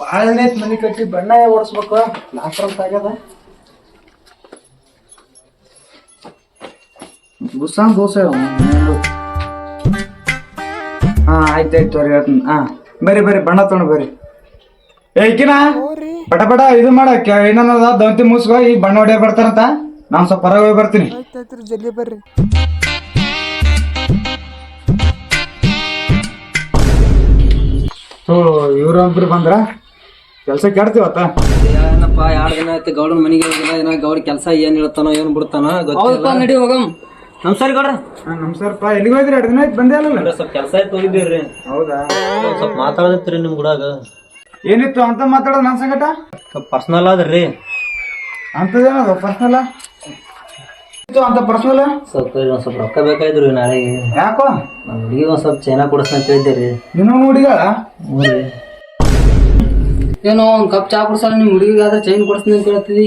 ಭಾಳ ಮನೆ ಕಟ್ಟಿ ಬಣ್ಣ ಓಡಿಸ್ಬೇಕು ಲಾಸ್ಟ್ ಅಂತ ಆಗ್ಯದ. ಬುಸ್ಸಾನ್ ದೋಸೆ ಹಾ ಆಯ್ತು ಆಯ್ತು ಅವ್ರಿ ಹೇಳ್ತೀನಿ. ಹಾ ಬರ್ರಿ ಬರ್ರಿ ಬಣ್ಣ ತಗೊಂಡು ಬರ್ರಿ. ಏಕಿನ ಪಟ ಪಟ ಇದು ಮಾಡ ಏನನ್ನದ ದಂತಿ ಮುಸ್ಕೋ ಈ ಬಣ್ಣ ಹೊಡೆಯ ಬರ್ತಾರಂತ. ನಾನು ಸ್ವಲ್ಪ ಹೊರಗೆ ಹೋಗಿ ಬರ್ತೀನಿ. ಜಲ್ದಿ ಬರ್ರಿ. ಸೊ ಇವ್ರೊಬ್ರು ಬಂದ್ರ? ಕೆಲ್ಸ ಕೆಡ್ತೀವತ್ತ ಏನಪ್ಪ ಎರಡು ದಿನ ಆಯ್ತು ಗೌಡನ ಮನೆಗೆ ಹೋಗಿಲ್ಲ ಏನ ಗೌಡ ಕೆಲಸ ಏನ್ ಹೇಳ್ತಾನೋ ಏನ್ ಬಿಡ್ತಾನೋ ಗೊತ್ತಿಲ್ಲ. ನಡಿ ಹೋಗಮ್. ನಮಸ್ಕಾರ ಗೌಡ್ರ. ನಮ್ಸರ್ಪ ಎಲ್ಲಿಗೆ ಹೋಗಿದ್ರಿ? ಎರಡು ದಿನ ಆಯ್ತು ಬಂದೇ ಅಲ್ಲ ಸ್ವಲ್ಪ ಕೆಲಸ ಆಯ್ತು ಹೋಗಿದ್ದೀರಿ ಹೌದಾ? ಸ್ವಲ್ಪ ಮಾತಾಡತ್ರಿ ನಿಮ್ ಗುಡಾಗ. ಏನಿತ್ತು ಅಂತ ಮಾತಾಡೋದು ನನ್ನ ಸಂಗಟ? ಸ್ವಲ್ಪ ಪರ್ಸನಲ್ ಆದ್ರಿ. ಅಂತದೇನದ ಪರ್ಸನಲ್ ಇತ್ತು ಅಂತ ಪರ್ಸನಲ್ ಸ್ವಲ್ಪ ಒಂದ್ ಸ್ವಲ್ಪ ರೊಕ್ಕ ಬೇಕಾಯ್ತು ನಾಳೆಗೆ. ಯಾಕೋ? ನಮ್ಮ ಹುಡುಗಿ ಒಂದ್ ಸ್ವಲ್ಪ ಚೈನಾ ಕೊಡಿಸ್ತಾ ಅಂತ ನೀನು ನೋಡಿಗಳ ಏನೋ ಒಂದು ಕಪ್ ಚಾ ಕುಡ್ಸಲ್ಲ ನಿಮ್ ಹುಡುಗಿಗಾದ್ರೆ ಚೈನ್ ಕೊಡಿಸ್ತೀನಿ ಅಂತ ಹೇಳ್ತಿದಿ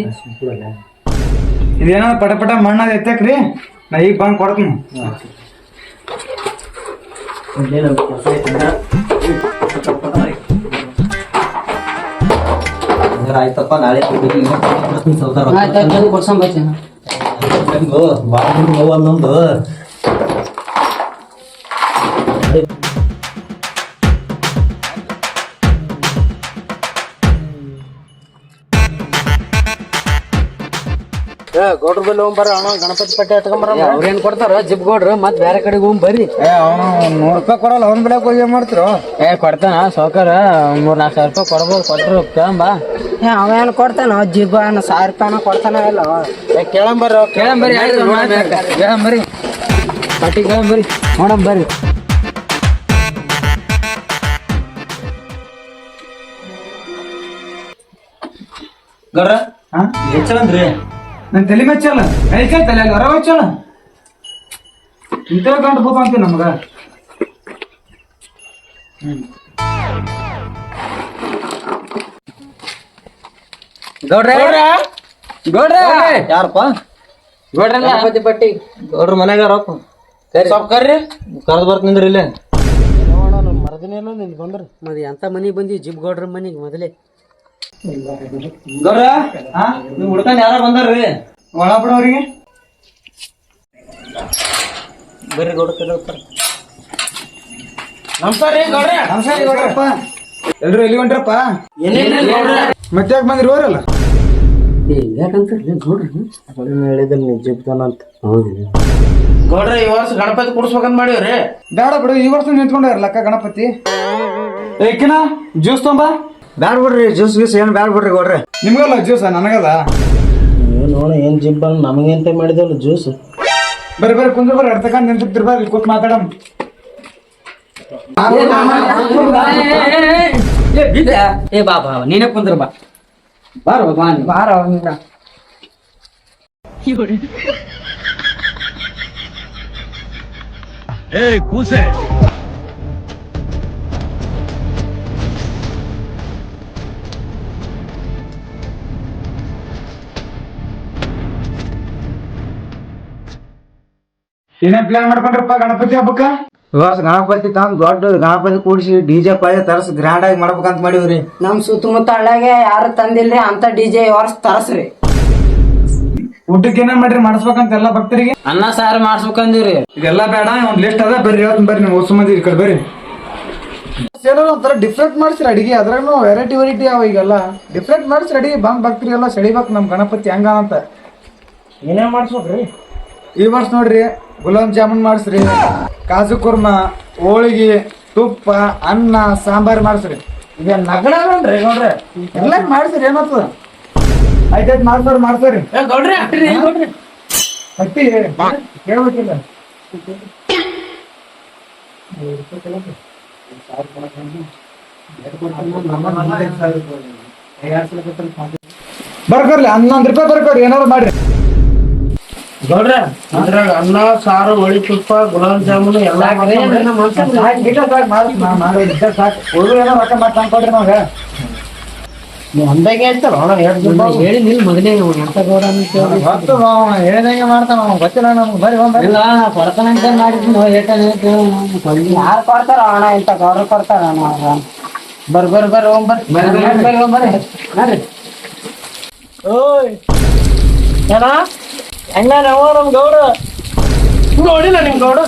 ಇದೇನೋ ಪಟ ಪಟ ಮಣ್ಣದ ಎತ್ತಕ್ರಿ? ನಾ ಈಗ ಬಂದು ಕೊಡ್ತೀನಿ. ಆಯ್ತಪ್ಪ ನಾಳೆ ಕೊಡ್ಸಂಬ ಬಾ ನಮ್ದು ಗೌಡ್ರ ಬಲ್ಲಿ ಹೋಗ್ಬರ ಅಣ್ಣ ಗಣಪತಿ ಪಟ್ಟಿ ಹತ್ಕೊಂಬರ ಅವ್ರೇನ್ ಕೊಡ್ತಾರ? ಜಿಪ್ ಗೌಡ್ರು ಮತ್ ಬೇರೆ ಕಡೆಗೆ ಹೋಗ್ ಬರ್ರಿ. ಏ ಅವನು ನೂರು ರೂಪಾಯಿ ಕೊಡಲ್ಲ ಅವ್ನ ಬೆಳಕ್ ಹೋಗಿ ಏನು ಮಾಡ್ತಿರೋ? ಏ ಕೊಡ್ತಾನ ಸಾವ್ಕಾರ ಮೂರ್ ನಾಲ್ಕು ಸಾವಿರ ರೂಪಾಯಿ ಕೊಡ್ಬೋದು ಕೊಟ್ರು ಕೇಳಂಬ ಅವೇನ್ ಕೊಡ್ತಾನ? ಜಿಬ್ ಅನ್ನ ಸಾವಿರ ರೂಪಾಯಿನ ಕೊಡ್ತಾನ ಇಲ್ಲ. ಕೇಳಂಬರ ಕೇಳಂಬರಿ ಕೇಳಂಬರಿ ಪಟ್ಟಿ ಕೇಳಂಬರಿ ನೋಡಮ್ ಬರ್ರಿ. ಗೌಡ್ರ ಹೆಚ್ಚಂದ್ರಿ ನನ್ ತಲೆ ಮೆಚ್ಚಲ್ಲ. ಐಕೆ ತಲೆ ಅಲ್ಲಿ ಹೊರ ಹಚ್ಚಲ್ಲ ಇಂಥ ಗಂಟು ಬೋದು ಅಂತೀವಿ ನಮಗ. ಗೌಡ್ರ. ಗೌಡ್ರ. ಯಾರಪ್ಪ? ಗೌಡ್ರ ಗಣಪತಿ ಪಟ್ಟಿ. ಗೌಡ್ರ ಮನೆಗಾರ ಸ್ವಲ್ಪ ಕರ್ರಿ. ಕರೆದು ಬರ್ತೀನಿ ಇಲ್ಲೇ. ಮರದಿನೇನೋ ನಿನ್ ಬಂದ್ರ ಮದ್ ಎಂತ ಮನಿಗ್ ಬಂದಿ? ಜಿಬ್ ಗೌಡ್ರ ಮನಿಗ್ ಮೊದಲೇ. ಗೌರ ಹಾ? ನಿಮ್ ಹುಡ್ಕಂಡ್ ಯಾರ ಬಂದಾರ್ರಿ? ಒಳ ಬಿಡೋರಿಗೆ ಬರ್ರಿ ಗೌಡ್ರ ನಮಸ್ಕಾರ ಗೌಡ್ರೆ. ಗೌಡ್ರಪ್ಪ. ಎಲ್ರು ಎಲ್ಲಿ ಹೊಂಟ್ರಪ್ಪ? ಮತ್ತೆ ಯಾಕೆ ಬಂದ್ರಿ ಹೋರಲ್ಲ ಯಾಕಂತ ಗೌಡ್ರ ಹೇಳಿದ್ರೆ ನೀವು ಜಿಬ್ತಾನಂತ ಹೌದು. ಗೌಡ್ರೆ ಈ ವರ್ಷ ಗಣಪತಿ ಕುಡಿಸ್ಬೇಕಂತ ಮಾಡಿವ್ರಿ? ಬೇಡ ಬಿಡು ಈ ವರ್ಷ ನಿಂತ್ಕೊಂಡಾರಲ್ಲಕ್ಕ ಗಣಪತಿ. ಏಕಿನ ಜ್ಯೂಸ್ ತೊಂಬ. ಬ್ಯಾಡ ಬಿಡ್ರಿ ಜ್ಯೂಸ್ ಗೀಸ್ ಏನು ಬ್ಯಾಡ ಬಿಡ್ರಿ ಕೊಡ್ರಿ ನಿಮ್ಗಲ್ಲ ಜ್ಯೂಸ ನನಗಲ್ಲ ನೋಡ ಏನ್ ಜಿಬ್ ನಮಗಂತ ಮಾಡಿದಲ್ಲ ಜ್ಯೂಸ್ ಬರ್ರಿ ಬರ್ರಿ ಕುಂದ್ರ ಬರ್ರಿ ಅಡ್ತಕ ನಿಂತಿರ್ತೀರಿ ಬರ್ರಿ ಕೂತ್ ಮಾತಾಡಮ್ ಏ ಬಾ ಬಾ ನೀನೇ ಕುಂದ್ರ ಬಾ ಬಾರೋ ಬಾ ಏ ಬಾರ ಏನೇನ್ ಪ್ಲಾನ್ ಮಾಡ್ಕೊಂಡ್ರಪ್ಪ ಗಣಪತಿ ಹಬ್ಬಕ್ಕ? ಇವಾಗ ಗಣಪತಿ ತಂದ್ ದೊಡ್ಡ ಗಣಪತಿ ಕೂಡಿಸಿ ಡಿಜೆ ಪಾಯ ತರಸ್ ಗ್ರ್ಯಾಂಡ್ ಆಗಿ ಮಾಡ್ಬೇಕಂತ ಮಾಡಿವ್ರಿ. ನಮ್ ಸುತ್ತಮುತ್ತ ಹಳ್ಳ್ಯಾಗೆ ಯಾರು ತಂದಿಲ್ರಿ ಅಂತ ಡಿಜೆ ವರ್ಷ ತರಸ್ರಿ. ಊಟಕ್ಕೆ ಏನ ಮಾಡ್ರಿ ಮಾಡಿಸ್ಬೇಕಂತ ಎಲ್ಲ ಭಕ್ತರಿಗೆ? ಅನ್ನ ಸಾರು ಮಾಡ್ಸ್ಬೇಕಂದಿವ್ರಿ. ಇದೆಲ್ಲ ಬೇಡ ಒಂದ್ ಲಿಸ್ಟ್ ಅದ ಬರ್ರಿ ಹೇಳ್ತೀನಿ ಬರ್ರಿ ನೀವು ಹೊಸ ಮಂದಿ ಈ ಕಡೆ ಬರ್ರಿ. ಏನೋ ಒಂಥರ ಡಿಫ್ರೆಂಟ್ ಮಾಡ್ಸಿ ಅಡಿಗೆ ಅದ್ರಾಗ ವೆರೈಟಿ ವೆರೈಟಿ ಅವ ಈಗೆಲ್ಲ. ಡಿಫ್ರೆಂಟ್ ಮಾಡ್ಸಿ ಅಡಿಗೆ ಬಂದ್ ಭಕ್ತರಿ ಎಲ್ಲ ಸೆಳಿಬೇಕು ನಮ್ ಗಣಪತಿ ಹೆಂಗ ಅಂತ. ಏನೇ ಮಾಡ್ಸ್ಬೇಕ್ರಿ? ಈ ವರ್ಷ ನೋಡ್ರಿ ಗುಲಾಬ್ ಜಾಮೂನ್ ಮಾಡಿಸ್ರಿ ಕಾಜು ಕುರ್ಮ ಹೋಳಿಗೆ ತುಪ್ಪ ಅನ್ನ ಸಾಂಬಾರ್ ಮಾಡಿಸ್ರಿ. ನಗಡ ನಗಡನ್ರಿ ನೋಡ್ರಿ ಎಲ್ಲ ಮಾಡಿಸ್ರಿ ಏನಾಗ್ತದ ಆಯ್ತಾಯ್ತು ಮಾಡ್ಸೋರಿ ಮಾಡ್ಸೋರಿ. ಹತ್ತಿ ಬರ್ಕೊರ್ಲಿ ಹನ್ನೊಂದು ರೂಪಾಯಿ ಬರ್ಕೊರಿ ಏನಾದ್ರು ಮಾಡ್ರಿ. ಗೌಡ್ರೆ ಅದ್ರಾಗ ಅನ್ನ ಸಾರು ಹೊಳಿ ತುಪ್ಪ ಗುಲಾಬ್ ಜಾಮೂನು ಎಲ್ಲಾ ಗಿಡ ಒಂದಾಗೆ ಜಿಬ್ಬ ಹೇಳಿ ನಿಲ್ ಮೊದಲೇ ಎಂತ ಗೌಡ ಅಂತ ಹೇಳ್ದಂಗೆ ಮಾಡ್ತಾನ ಗೊತ್ತಿಲ್ಲ ನಮ್ಗೆ. ಬರೀ ಇಲ್ಲ ಕೊಡ್ತಾನಂತ ಮಾಡಿದ್ನು ಹೇಳ್ತಾನೆ ಯಾರು ಕೊಡ್ತಾರ ಅಣ್ಣ ಇಂತ ಗೌಡ್ರು ಕೊಡ್ತಾರ ಅಣ್ಣ ಬರ್ ಬರ್ ಬರ್ ಹೋಗ್ ಬರ್ ಬರ್ರಿ. ಓಯ್. ಏನ ಹೆಂಗ ನಮ್ಮ ಗೌಡ? ನೋಡಿಲ್ಲ ನಿಮ್ ಗೌಡ